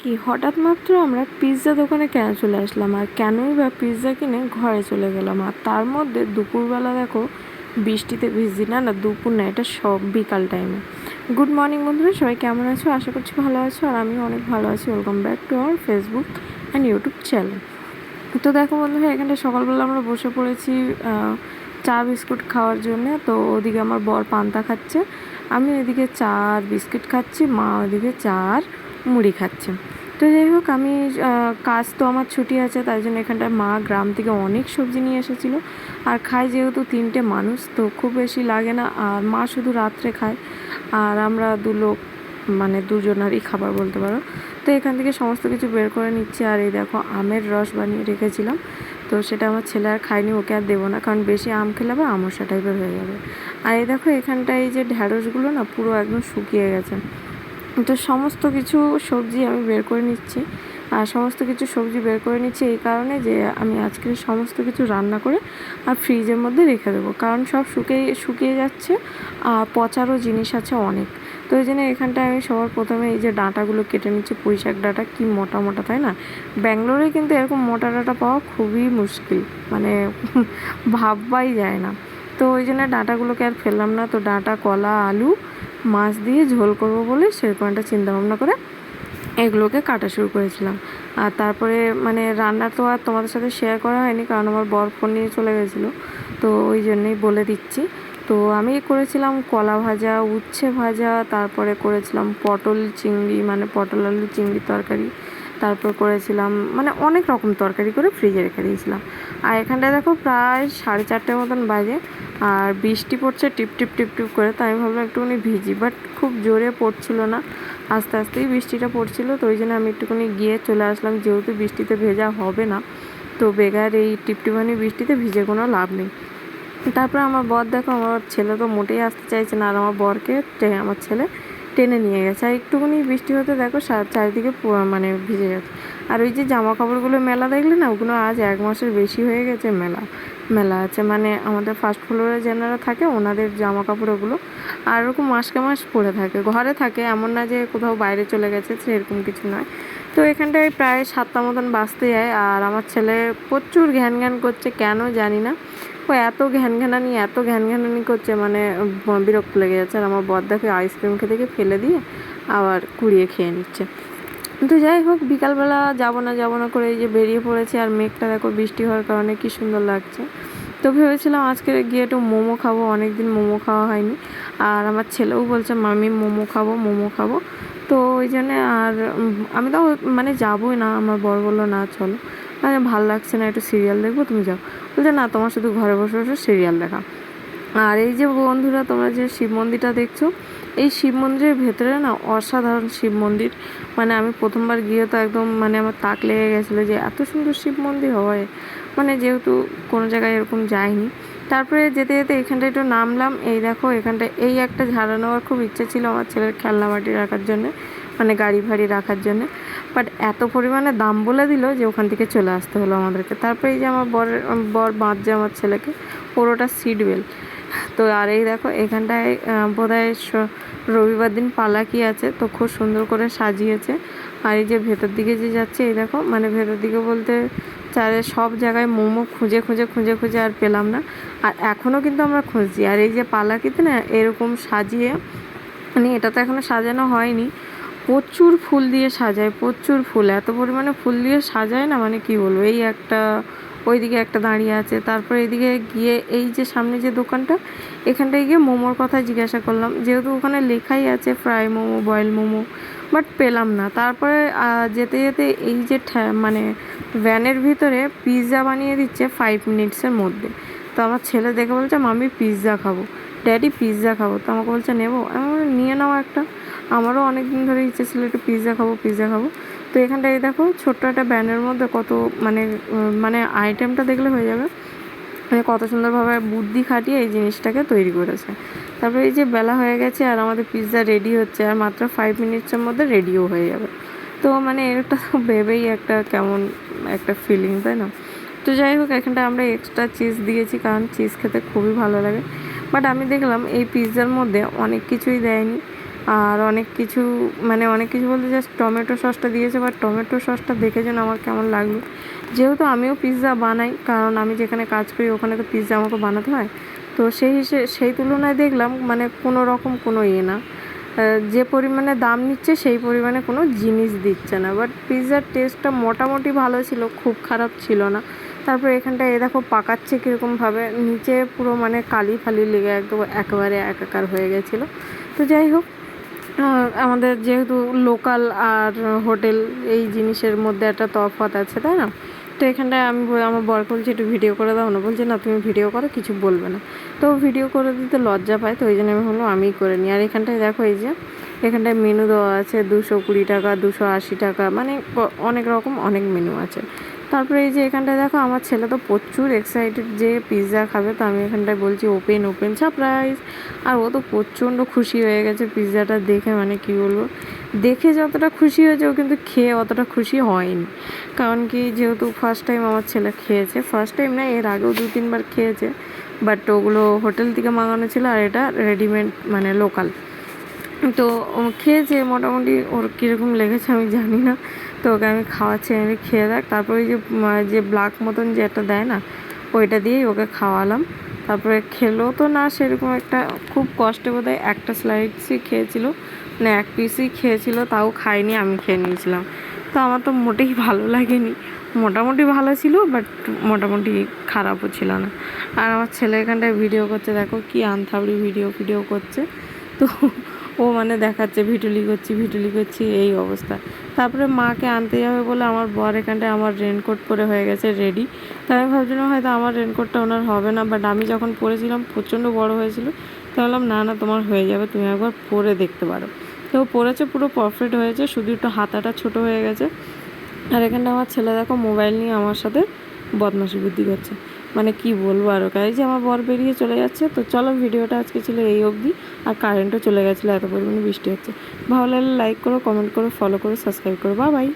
কি, হঠাৎ মাত্র আমরা পিৎজা দোকানে কেন চলে আসলাম? আর কেনই বা পিৎজা কিনে ঘরে চলে গেলাম? আর তার মধ্যে দুপুরবেলা দেখো, বৃষ্টিতে ভিজি না না, দুপুর না, এটা সব বিকাল টাইমে গুড মর্নিং বন্ধুরা, সবাই কেমন আছো? আশা করছি ভালো আছো, আর আমি অনেক ভালো আছি। Welcome back to our Facebook and YouTube channel তো দেখো বন্ধুরা এখানে সকালবেলা আমরা বসে পড়েছি চা বিস্কুট খাওয়ার জন্য। তো ওদিকে আমার বর পান্তা খাচ্ছে, আমি এদিকে চা আর বিস্কিট খাচ্ছি, মা ওদিকে চা আর মুড়ি খাচ্ছে। তো যাই হোক, আমি কাজ তো আমার ছুটি আছে, তাই জন্য এখানটায় মা গ্রাম থেকে অনেক সবজি নিয়ে এসেছিল। আর খায় যেহেতু তিনটে মানুষ, তো খুব বেশি লাগে না। আর মা শুধু রাত্রে খায়। আর আমরা দু লোক মানে দুজনারই খাবার বলতে পারো। তো এখান থেকে সমস্ত কিছু বের করে নিচ্ছি। আর এই দেখো, আমের রস বানিয়ে রেখেছিলাম। তো সেটা আমার ছেলে আর খায়নি, ওকে আর দেবো না। কারণ বেশি আম খেলে আবার আমসা টাইপের হয়ে যাবে। আর এই দেখো, এখানটায় এই যে ঢ্যাঁড়সগুলো না, পুরো একদম শুকিয়ে গেছে। তো সমস্ত কিছু সবজি আমি বের করে নিচ্ছি। আর সমস্ত কিছু সবজি বের করে নিচ্ছি এই কারণে যে আমি আজকে সমস্ত কিছু রান্না করে আর ফ্রিজের মধ্যে রেখে দেবো। কারণ সব শুকিয়ে শুকিয়ে যাচ্ছে আর পচারও জিনিস আছে অনেক। তো এই জন্য এখানটায় আমি সবার প্রথমে এই যে ডাঁটাগুলো কেটে নিচ্ছি, পুঁই শাক ডাঁটা কি মোটা মোটা, তাই না? ব্যাঙ্গালোরে কিন্তু এরকম মোটা ডাঁটা পাওয়া খুবই মুশকিল মানে ভাববাই যায় না। তো ওই জন্য ডাঁটাগুলোকে আর ফেললাম না। তো ডাঁটা, কলা, আলু মাছ দিয়ে ঝোল করব বলে সেরকম একটা চিন্তাভাবনা করে এগুলোকে কাটা শুরু করেছিলাম। আর তারপরে মানে রান্না তো আর তোমাদের সাথে শেয়ার করা হয়নি, কারণ আমার বর ফোন নিয়ে চলে গেছিল। তো ওই জন্যই বলে দিচ্ছি। তো আমি করেছিলাম কলা ভাজা, উচ্ছে ভাজা, তারপরে করেছিলাম পটল চিংড়ি মানে পটল আলু চিংড়ি তরকারি। তারপর করেছিলাম মানে অনেক রকম তরকারি করে ফ্রিজে রেখে দিয়েছিলাম। আর এখানটায় দেখো প্রায় সাড়ে চারটে মতন বাজে। আর বৃষ্টি পড়ছে, টিপ টিপ টিপ টিপ করে, তাই আমি ভাবলাম একটুখানি ভিজি বাট খুব জোরে পড়ছিল না। আস্তে আস্তেই বৃষ্টিটা পড়ছিল, তো ওই জন্য আমি একটুখানি গিয়ে চলে আসলাম, যেহেতু বৃষ্টিতে ভেজা হবে না, তো বেগার এই টিপটিপানি বৃষ্টিতে ভিজে কোনো লাভ নেই। তারপরে আমার বর দেখো, আমার ছেলে তো মোটেই আসতে চাইছে না, আর আমার বরকে আমার ছেলে টেনে নিয়ে গেছে। আর একটুখানি বৃষ্টি হতে দেখো চারিদিকে মানে ভিজে গেছে আর ওই যে জামা কাপড়গুলো মেলা দেখলে না, ওগুলো আজ এক মাসের বেশি হয়ে গেছে মেলা। মেলা আছে। মানে আমাদের ফার্স্ট ফ্লোরে যেনারা থাকে, ওনাদের জামা কাপড় ওগুলো আর ওরকম মাসকে মাস পরে থাকে। ঘরে থাকে, এমন না যে কোথাও বাইরে চলে গেছে, সেরকম কিছু নয়। তো এখানটায় প্রায় সাতটা মতন বাঁচতে যায় আর আমার ছেলে প্রচুর ঘ্যান ঘ্যান করছে, কেন জানি না। ও এত ঘ্যান ঘ্যানানি, এত ঘ্যান ঘ্যানানি করছে মানে বিরক্ত লেগে যাচ্ছে। আর আমার বদ্দাকে আইসক্রিম খেতে গিয়ে ফেলে দিয়ে আবার কুড়িয়ে খেয়ে নিচ্ছে। তো যাই হোক, বিকালবেলা যাব না যাব না করে এই যে বেরিয়ে পড়েছে আর মেঘটা দেখো বৃষ্টি হওয়ার কারণে কি সুন্দর লাগছে। তো ভেবেছিলাম আজকে গিয়ে একটু মোমো খাব অনেক দিন মোমো খাওয়া হয়নি। আর আমার ছেলেও বলছে, মামি, মোমো খাব মোমো খাব। তো ওই জন্যে আর আমি তো মানে যাবোই না, আমার বর বলল, না, চলো। মানে ভালো লাগছে না, একটু সিরিয়াল দেখব, তুমি যাও। বলছে, না, তোমার শুধু ঘরে বসে বসে সিরিয়াল দেখা। আর এই যে বন্ধুরা, তোমরা যে শিব মন্দিরটা দেখছ, এই শিব মন্দিরের ভেতরে না অসাধারণ শিব মন্দির। মানে আমি প্রথমবার গিয়ে তো একদম মানে আমার তাক লেগে গেছিল যে এত সুন্দর শিব মন্দির হয়। মানে যেহেতু কোনো জায়গায় এরকম যায়নি তারপরে যেতে যেতে এখানটা একটু নামলাম। এই দেখো এখানটা এই একটা ঝাড়া নেওয়ার খুব ইচ্ছে ছিল আমার ছেলের খেলনা বাটি রাখার জন্য মানে গাড়ি ফাড়ি রাখার জন্য। বাট এত পরিমাণে দাম বলে দিল যে ওখান থেকে চলে আসতে হলো আমাদেরকে। তারপরে এই যে আমার বর বর বাঁধছে আমার ছেলেকে পুরোটা সিট বেল্ট তো আর এই দেখো, এখানটায় বোধ হয় রবিবার দিন পালা পালাকি আছে, তো খুব সুন্দর করে সাজিয়েছে। আর এই যে ভেতর দিকে যে যাচ্ছে, এই দেখো মানে ভেতর দিকে বলতে চারে সব জায়গায় মোমো খুঁজে খুঁজে খুঁজে খুঁজে আর পেলাম না। আর এখনও কিন্তু আমরা খুঁজছি। আর এই যে পালাকিতে না, এরকম সাজিয়ে মানে এটা তো এখনও সাজানো হয়নি, প্রচুর ফুল দিয়ে সাজায়, প্রচুর ফুল। এত পরিমাণে ফুল দিয়ে সাজায় না মানে কি বলব? এই একটা ওইদিকে একটা দাঁড়িয়ে আছে। তারপরে এদিকে গিয়ে এই যে সামনে যে দোকানটা, এখানটায় গিয়ে মোমোর কথা জিজ্ঞাসা করলাম। যেহেতু ওখানে লেখাই আছে, fry momo, boil momo, but পেলাম না। তারপরে যেতে যেতে এই যে মানে ভ্যানের ভিতরে পিৎজা বানিয়ে দিচ্ছে ফাইভ মিনিটসের মধ্যে। তো আমার ছেলে দেখে বলছে মামি পিৎজা খাব। ড্যাডি, পিৎজা খাব। তো আমাকে বলছে, নেব। নিয়ে নাও একটা। আমারও অনেক দিন ধরে ইচ্ছে ছিল একটু পিৎজা খাব পিৎজা খাব। তো এখানটায় দেখো, ছোট্ট একটা ব্যানের মধ্যে কত মানে মানে আইটেমটা দেখলে হয়ে যাবে। মানে কত সুন্দরভাবে বুদ্ধি খাটিয়ে এই জিনিসটাকে তৈরি করেছে। তারপরে এই যে বেলা হয়ে গেছে আর আমাদের পিৎজা রেডি হচ্ছে আর মাত্র ফাইভ মিনিটসের মধ্যে রেডিও হয়ে যাবে। তো মানে এটা ভেবেই একটা কেমন একটা ফিলিং তাই না? তো যাই হোক এখানটা আমরা এক্সট্রা চিজ দিয়েছি কারণ চিজ খেতে খুবই ভালো লাগে। বাট আমি দেখলাম এই পিৎজার মধ্যে অনেক কিছুই দেয়নি। আর অনেক কিছু মানে অনেক কিছু বলতে জাস্ট টমেটো সসটা দিয়েছে বাট টমেটো সসটা দেখে যেন আমার কেমন লাগল। যেহেতু আমিও পিৎজা বানাই, কারণ আমি যেখানে কাজ করি ওখানে তো পিৎজা আমাকে বানাতে হয়। তো সেই হিসেবে সেই তুলনায় দেখলাম মানে কোনো রকম কোনো ইয়ে না। যে পরিমাণে দাম নিচ্ছে সেই পরিমাণে কোনো জিনিস দিচ্ছে না। বাট পিৎজার টেস্টটা মোটামুটি ভালো ছিল, খুব খারাপ ছিল না। তারপর এখানটায় এ দেখো পাকাচ্ছে কীরকমভাবে, নিচে পুরো মানে কালি ফালি লেগে একদম একেবারে একাকার হয়ে গেছিল। তো যাই হোক আমাদের যেহেতু লোকাল আর হোটেল এই জিনিসের মধ্যে একটা তফাৎ আছে, তাই না? তো এখানটায় আমি আমার বর বলছি, একটু ভিডিও করে দাও না। বলছে, না, তুমি ভিডিও করো, কিছু বলবে না। তো ভিডিও করে দিতে লজ্জা পায়, তো ওই জন্য আমি ভাবলাম আমিই করে নিই। আর এখানটায় দেখো এই যে, এখানটায় মেনু দেওয়া আছে, দুশো কুড়ি টাকা, দুশো আশি টাকা মানে অনেক রকম, অনেক মেনু আছে। তারপরে এই যে এখানটায় দেখো, আমার ছেলে তো প্রচুর এক্সাইটেড যে পিৎজা খাবে, তো আমি এখানটায় বলছি ওপেন ওপেন সারপ্রাইজ আর ও তো প্রচণ্ড খুশি হয়ে গেছে পিৎজাটা দেখে মানে কি বলব? দেখে যতটা খুশি হয়েছে, ও কিন্তু খেয়ে অতটা খুশি হয়নি। কারণ কি, যেহেতু ফার্স্ট টাইম আমার ছেলে খেয়েছে ফার্স্ট টাইম না, এর আগেও দু, তিনবার খেয়েছে বাট ওগুলো হোটেল থেকে মাঙানো ছিল আর এটা রেডিমেড মানে লোকাল তো খেয়েছে, মোটামুটি ওর কীরকম লেগেছে আমি জানি না। তো ওকে আমি খাওয়াচ্ছি, আমি খেয়ে দেখ। তারপরে ওই যে যে ব্ল্যাক মতন যে একটা দেয় না, ওইটা দিয়েই ওকে খাওয়ালাম। তারপরে খেলো তো না সেরকম একটা, খুব কষ্টে বোধ হয় একটা স্লাইডসই খেয়েছিল মানে এক পিসই খেয়েছিল, তাও খাইনি, আমি খেয়ে নিয়েছিলাম। তো আমার তো মোটেই ভালো লাগেনি। মোটামুটি ভালো ছিল বাট মোটামুটি খারাপও ছিল না। আর আমার ছেলে এখানটায় ভিডিও করছে, দেখো কি আনথাবড়ি ভিডিও ভিডিও করছে। তো ও মানে দেখাচ্ছে ভিটুলি করছি ভিটুলি করছি এই অবস্থা। তারপরে মাকে আনতে যাবে বলে আমার বর এখানটায় আমার রেনকোট পরে হয়ে গেছে রেডি তাই আমি ভাবছিলাম হয়তো আমার রেনকোটটা ওনার হবে না বাট আমি যখন পরেছিলাম, প্রচণ্ড বড় হয়েছিল, তো বললাম না না, তোমার হয়ে যাবে, তুমি একবার পরে দেখতে পারো। তো পরেছে, পুরো পারফেক্ট হয়েছে, শুধু একটু হাতাটা ছোট হয়ে গেছে। আর এখানটা আমার ছেলে দেখো মোবাইল নিয়ে আমার সাথে বদমাশি বুদ্ধি করছে। মানে কি বলব আরও কাজ যে আমার বর বেরিয়ে চলে যাচ্ছে, তো চলো ভিডিওটা আজকে ছিল এই অবধি। আর কারেন্টও চলে গেছিল, এত পরিমাণে বৃষ্টি হচ্ছে। ভালো লাগলে লাইক করো কমেন্ট করো ফলো করো সাবস্ক্রাইব করো। বা বাই